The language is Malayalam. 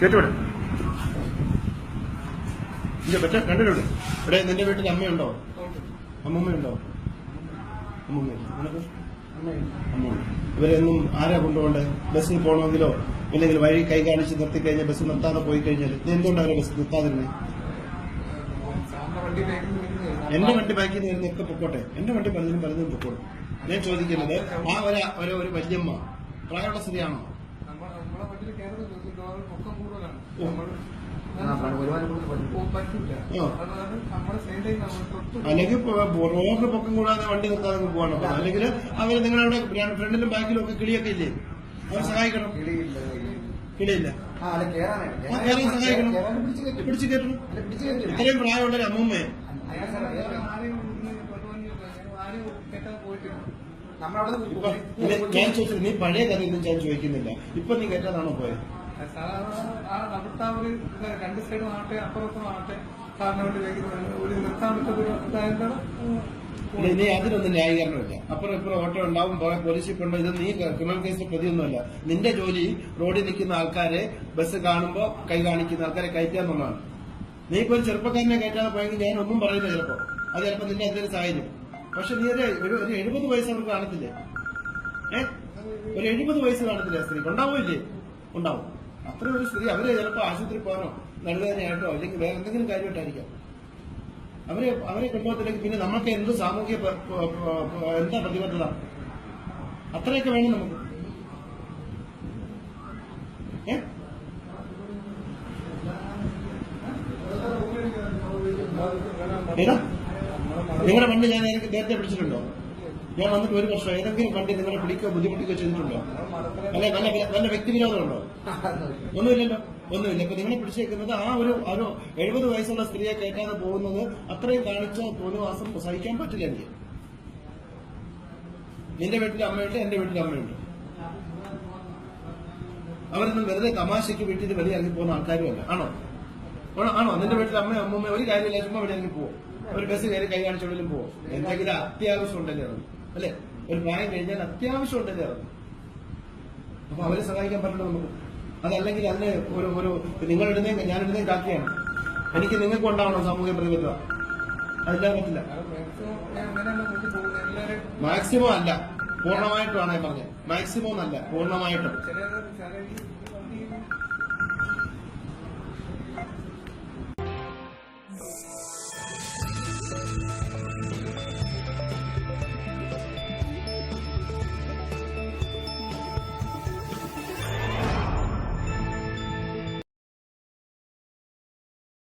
കേട്ടുവിടെ ഇല്ല പറ്റ കണ്ടിട്ടുണ്ട് ഇവിടെ? നിന്റെ വീട്ടിൽ അമ്മയുണ്ടോ അമ്മൂമ്മയുണ്ടോ? അമ്മൂമ്മ. അമ്മൂമ്മ. ഇവരെന്നും ആരാ കൊണ്ടുപോകണ്ടേ? ബസ്സിൽ പോകണമെങ്കിലോ? ഇല്ലെങ്കിൽ വഴി കൈ കാണിച്ച് നിർത്തിക്കഴിഞ്ഞാൽ ബസ് നിർത്താതെ പോയി കഴിഞ്ഞാൽ ഇത് എന്തുകൊണ്ടാണ് ബസ് നിർത്താതിരുന്നത് എന്റെ വണ്ടി ബാക്കിൽ നിന്ന് ഒക്കെ പൊക്കോട്ടെ. എന്റെ വണ്ടി പലതിനും പലതും പൊക്കോട്ടെ ഞാൻ ചോദിക്കുന്നത് ആ ഒരു വല്യമ്മ പ്രായമുള്ള സ്ത്രീയാണോ? കൂടുതലാണ്. നമ്മൾ അല്ലെങ്കിൽ റോഡിന് പൊക്കം കൂടാതെ വണ്ടി നിർത്താതെ പോകണം അല്ലെങ്കിൽ അവർ നിങ്ങളുടെ ഫ്രണ്ടിലും ബാക്കിലും ഒക്കെ കിളിയൊക്കെ ഇല്ലേ? അവർ സഹായിക്കണം. കിളിയില്ല. സഹായിക്കണം. പിടിച്ച് കയറ്റും. പിടിച്ചു കയറ്റണം. ഇത്രയും പ്രായമുള്ള അമ്മൂമ്മ. അമ്മൂമ്മയെ ഞാൻ ചോദിച്ചത് നീ പഴയ കഥയൊന്നും ഞാൻ ചോദിക്കുന്നില്ല. ഇപ്പൊ നീ കേട്ടതാണോ പോയത് അവിടുത്തെ ആ ഒരു രണ്ട് സൈഡും ആവട്ടെ അപ്പുറത്തും ആവട്ടെ സാറിന് വേണ്ടി ഒരു നിർത്താൻ പറ്റത്തൊരു ഇതായതാണ് അതിനൊന്നും ന്യായീകരണമില്ല അപ്പുറം ഇപ്പുറം ഓട്ടോ ഉണ്ടാവും പോലെ പോലീസ് ഇപ്പൊ ഇത് നീ ക്രിമിനൽ കേസിൽ പ്രതിയൊന്നുമല്ല. നിന്റെ ജോലി റോഡിൽ നിൽക്കുന്ന ആൾക്കാരെ ബസ് കാണുമ്പോൾ കൈ കാണിക്കുന്ന ആൾക്കാരെ കയറ്റുക എന്നുള്ളതാണ്. നീ ഇപ്പൊ ഒരു ചെറുപ്പക്കാരനെ കയറ്റാതെ പോയെങ്കിൽ ഞാൻ ഒന്നും പറയില്ല ചിലപ്പോ. അത് ചിലപ്പോ നിന്റെ എന്തെങ്കിലും സാഹചര്യം. പക്ഷെ നീ ഒരു ഒരു എഴുപത് വയസ്സ് അവർക്ക് കാണത്തില്ലേ? ഏ? ഒരു എഴുപത് വയസ്സ് കാണത്തില്ലേ സ്ത്രീ ഉണ്ടാവില്ലേ ഉണ്ടാവും. അത്ര ഒരു സ്ഥിതി. അവർ ചിലപ്പോൾ ആശുപത്രി പോകാനോ നടുവേദനയായിട്ടോ അല്ലെങ്കിൽ വേറെ എന്തെങ്കിലും കാര്യമായിട്ടായിരിക്കാം. അവരെ അവരെ കൊണ്ടുപോകത്തില്ലെങ്കിൽ പിന്നെ നമുക്ക് എന്ത് സാമൂഹ്യ എന്താ പ്രതിബദ്ധത? അത്രയൊക്കെ വേണം നമുക്ക്. ഏ? നിങ്ങളുടെ വണ്ടി ഞാൻ നേരത്തെ പിടിച്ചിട്ടുണ്ടോ? ഞാൻ വന്നിട്ട് ഒരു വർഷം ഏതെങ്കിലും കണ്ടി നിങ്ങളെ പിടിക്കോ ബുദ്ധിമുട്ടിക്കോ ചെയ്തിട്ടുണ്ടോ? അല്ലെ നല്ല നല്ല വ്യക്തിവിരോധമുണ്ടോ? ഒന്നുമില്ലല്ലോ. ഒന്നുമില്ല. ഇപ്പൊ നിങ്ങളെ പിടിച്ചേക്കുന്നത് ആ ഒരു ഒരു എഴുപത് വയസ്സുള്ള സ്ത്രീയെ കയറ്റാതെ പോകുന്നത് അത്രയും കാണിച്ച തോന്നിവാസം സഹിക്കാൻ പറ്റില്ല എനിക്ക്. നിന്റെ വീട്ടിൽ അമ്മയുണ്ട് എന്റെ വീട്ടിൽ അമ്മയുണ്ട്. അവരൊന്നും വെറുതെ തമാശയ്ക്ക് വീട്ടിൽ വലിയ ഇറങ്ങി പോകുന്ന ആൾക്കാരുമല്ല. ആണോ? ആണോ? നിന്റെ വീട്ടിൽ അമ്മ അമ്മൂമ്മ ഒരു കാര്യമില്ല ചുമ്മാ വെളിയിൽ ഇറങ്ങി പോകും ഒരു ബസ് കയറി കൈ കാണിച്ചോണ്ടിലും പോകും എന്തെങ്കിലും അത്യാവശ്യം ഉണ്ടല്ലേ അല്ലെ? ഒരു പ്രായം കഴിഞ്ഞാൽ അത്യാവശ്യം ഉണ്ടല്ലേ ഇറങ്ങും അപ്പൊ അവരെ സഹായിക്കാൻ പറ്റില്ല നമുക്ക് അതല്ലെങ്കിൽ അതിന് ഒരു ഒരു നിങ്ങൾ ഇടുന്നേം ഞാൻ ഞാനിടുന്നേം കാക്കിയാണ്. എനിക്ക് നിങ്ങൾക്ക് ഉണ്ടാവണം സാമൂഹ്യ പ്രതിബദ്ധത. അതെല്ലാം പറ്റില്ല. മാക്സിമം അല്ല. പൂർണമായിട്ടുമാണ് ഞാൻ പറഞ്ഞത്. മാക്സിമം അല്ല. പൂർണമായിട്ടും.